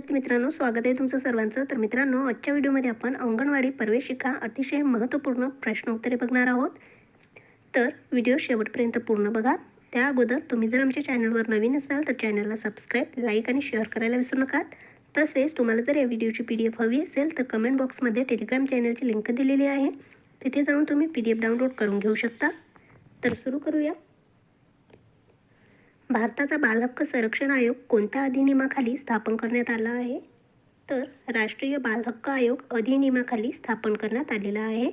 तर मित्रांनो स्वागत आहे तुमचं सर्वांचं. तर मित्रांनो आजच्या व्हिडिओमध्ये आपण अंगणवाडी प्रवेशिका अतिशय महत्त्वपूर्ण प्रश्नोत्तरे बघणार आहोत. तर व्हिडिओ शेवटपर्यंत पूर्ण बघा. त्या अगोदर तुम्ही जर आमच्या चॅनलवर नवीन असाल तर चॅनलला सबस्क्राईब लाईक आणि शेअर करायला विसरू नका. तसेच तुम्हाला जर या व्हिडिओची पी डी एफ हवी असेल तर कमेंट बॉक्समध्ये टेलिग्राम चॅनलची लिंक दिलेली आहे. तिथे जाऊन तुम्ही पी डी एफ डाउनलोड करून घेऊ शकता. तर सुरू करूया. भारताचा बालहक्क संरक्षण आयोग कोणत्या अधिनियमाखाली स्थापन करण्यात आला आहे? तर राष्ट्रीय बालहक्क आयोग अधिनियमाखाली स्थापन करण्यात आलेला आहे.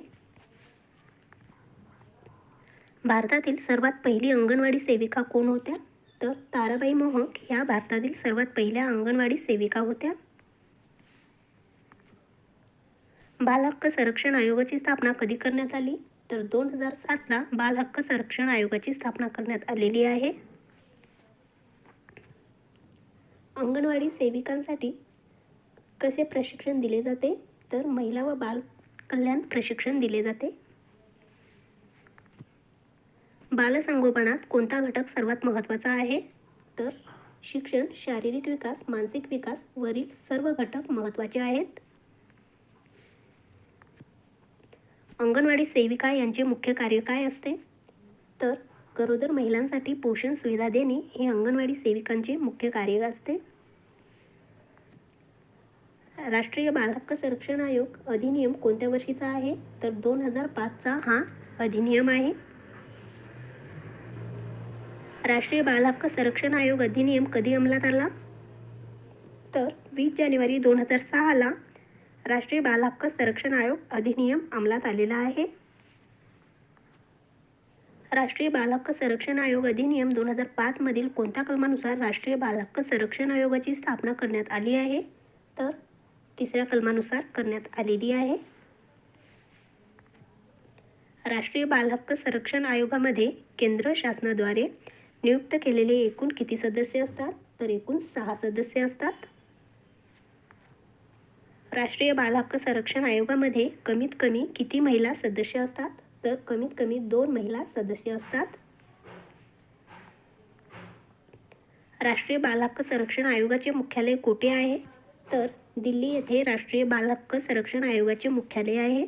भारतातील सर्वात पहिली अंगणवाडी सेविका कोण होत्या? तर ताराबाई मोहक ह्या भारतातील सर्वात पहिल्या अंगणवाडी सेविका होत्या. बालहक्क संरक्षण आयोगाची स्थापना कधी करण्यात आली? तर दोन हजार सातला बालहक्क संरक्षण आयोगाची स्थापना करण्यात आलेली आहे. अंगणवाडी सेविकांसाठी कसे प्रशिक्षण दिले जाते? तर महिला व बाल कल्याण प्रशिक्षण दिले जाते. बालसंगोपनात कोणता घटक सर्वात महत्त्वाचा आहे? तर शिक्षण शारीरिक विकास मानसिक विकास वरील सर्व घटक महत्त्वाचे आहेत. अंगणवाडी सेविका यांचे मुख्य कार्य काय असते? तर गरोदर महिलांसाठी पोषण सुविधा देणे हे अंगणवाडी सेविकांचे मुख्य कार्य असते. राष्ट्रीय बालहक्क संरक्षण आयोग अधिनियम कोणत्या वर्षीचा आहे? तर दोन हजार पाचचा हा अधिनियम आहे. राष्ट्रीय बालहक्क संरक्षण आयोग अधिनियम कधी अंमलात आला? तर वीस जानेवारी दोन हजार सहाला राष्ट्रीय बालहक्क संरक्षण आयोग अधिनियम अंमलात आलेला आहे. राष्ट्रीय बालहक्क संरक्षण आयोग अधिनियम दोन हजार पाचमधील कोणत्या कलमानुसार राष्ट्रीय बालहक्क संरक्षण आयोगाची स्थापना करण्यात आली आहे? तर तिसऱ्या कलमानुसार करण्यात आलेली आहे. राष्ट्रीय बालहक्क संरक्षण आयोगामध्ये केंद्र शासनाद्वारे नियुक्त केलेले एकूण किती सदस्य असतात? तर एकूण सहा सदस्य असतात. राष्ट्रीय बालहक्क संरक्षण आयोगामध्ये कमीत कमी किती महिला सदस्य असतात? तर कमीत कमी दोन महिला सदस्य असतात. राष्ट्रीय बालहक्क संरक्षण आयोगाचे मुख्यालय कुठे आहे? तर दिल्ली येथे राष्ट्रीय बालहक्क संरक्षण आयोगाचे मुख्यालय आहे.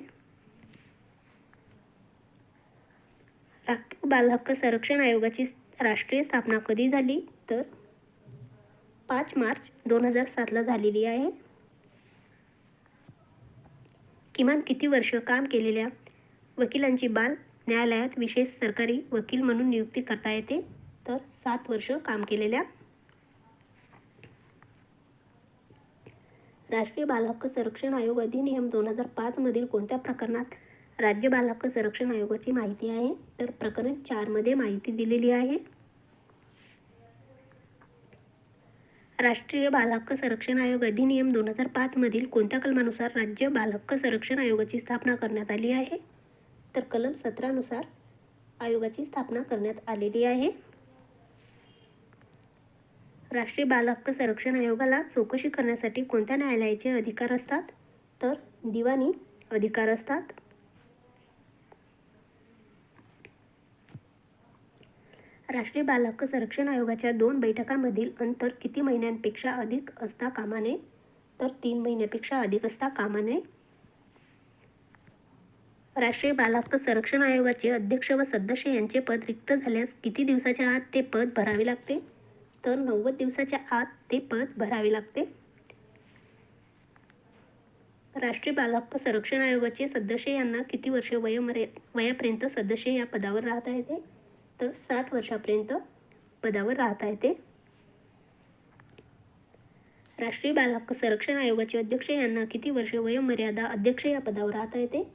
राष्ट्रीय बालहक्क संरक्षण आयोगाची राष्ट्रीय स्थापना कधी झाली? तर पाच मार्च दोन हजार सातला झालेली आहे. किमान किती वर्ष काम केलेल्या वकिलांची बाल न्यायालयात विशेष सरकारी वकील म्हणून नियुक्ती करता येते. तर सात वर्ष काम केलेल्या राष्ट्रीय बालहक्क संरक्षण आयोग अधिनियम दोन हजार पाचमधील कोणत्या प्रकरणात राज्य बालहक्क संरक्षण आयोगाची माहिती आहे? तर प्रकरण चारमध्ये माहिती दिलेली आहे. राष्ट्रीय बालहक्क संरक्षण आयोग अधिनियम दोन हजार पाचमधील कोणत्या कलमानुसार राज्य बालहक्क संरक्षण आयोगाची स्थापना करण्यात आली आहे? तर कलम सतरानुसार आयोगाची स्थापना करण्यात आलेली आहे. राष्ट्रीय बालहक्क संरक्षण आयोगाला चौकशी करण्यासाठी कोणत्या न्यायालयाचे अधिकार असतात? तर दिवाणी अधिकार असतात. राष्ट्रीय बालहक्क संरक्षण आयोगाच्या दोन बैठकांमधील अंतर किती महिन्यांपेक्षा अधिक असता कामा नये? तर तीन महिन्यापेक्षा अधिक असता कामा नये. राष्ट्रीय बालहक्क संरक्षण आयोगाचे अध्यक्ष व सदस्य यांचे पद रिक्त झाल्यास किती दिवसाच्या आत ते पद भरावे लागते? तर नव्वद दिवसाच्या आत ते पद भरावे लागते. राष्ट्रीय बालहक्क संरक्षण आयोगाचे सदस्य यांना किती वर्ष वयोमर्या वयापर्यंत सदस्य या पदावर राहता येते तर साठ वर्षापर्यंत पदावर राहता येते राष्ट्रीय बालहक्क संरक्षण आयोगाचे अध्यक्ष यांना किती वर्ष वयोमर्यादा अध्यक्ष या पदावर राहता येते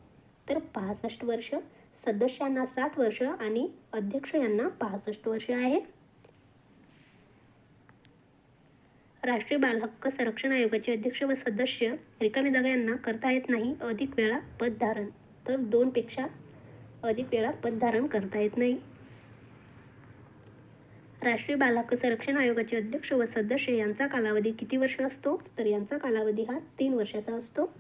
तर पासष्ट वर्ष सदस्यांना साठ वर्ष आणि अध्यक्ष यांना पासष्ट वर्ष आहे. राष्ट्रीय बालहक्क संरक्षण आयोगाचे अध्यक्ष व सदस्य रिकामी जागा यांना करता येत नाही अधिक वेळा पदधारण. तर दोनपेक्षा अधिक वेळा पदधारण करता येत नाही. राष्ट्रीय बालहक्क संरक्षण आयोगाचे अध्यक्ष व सदस्य यांचा कालावधी किती वर्ष असतो? तर यांचा कालावधी हा तीन वर्षाचा असतो.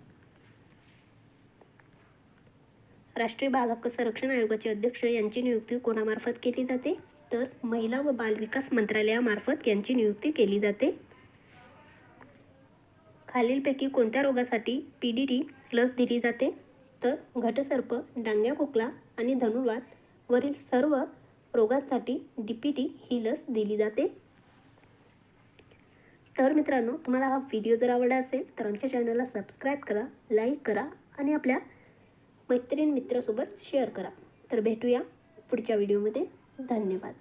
राष्ट्रीय बाल हक्क संरक्षण आयोगाचे अध्यक्ष यांची नियुक्ती कोणामार्फत केली जाते? तर महिला व बालविकास मंत्रालयामार्फत यांची नियुक्ती केली जाते. खालीलपैकी कोणत्या रोगासाठी पी डी टी लस दिली जाते? तर घटसर्प डांग्या खोकला आणि धनुर्वात वरील सर्व रोगांसाठी डी पी टी ही लस दिली जाते. तर मित्रांनो तुम्हाला हा व्हिडिओ जर आवडला असेल तर आमच्या चॅनलला सबस्क्राईब करा लाईक करा आणि आपल्या मैत्रीण मित्रासोबत शेअर करा. तर भेटूया पुढच्या व्हिडिओमध्ये धन्यवाद.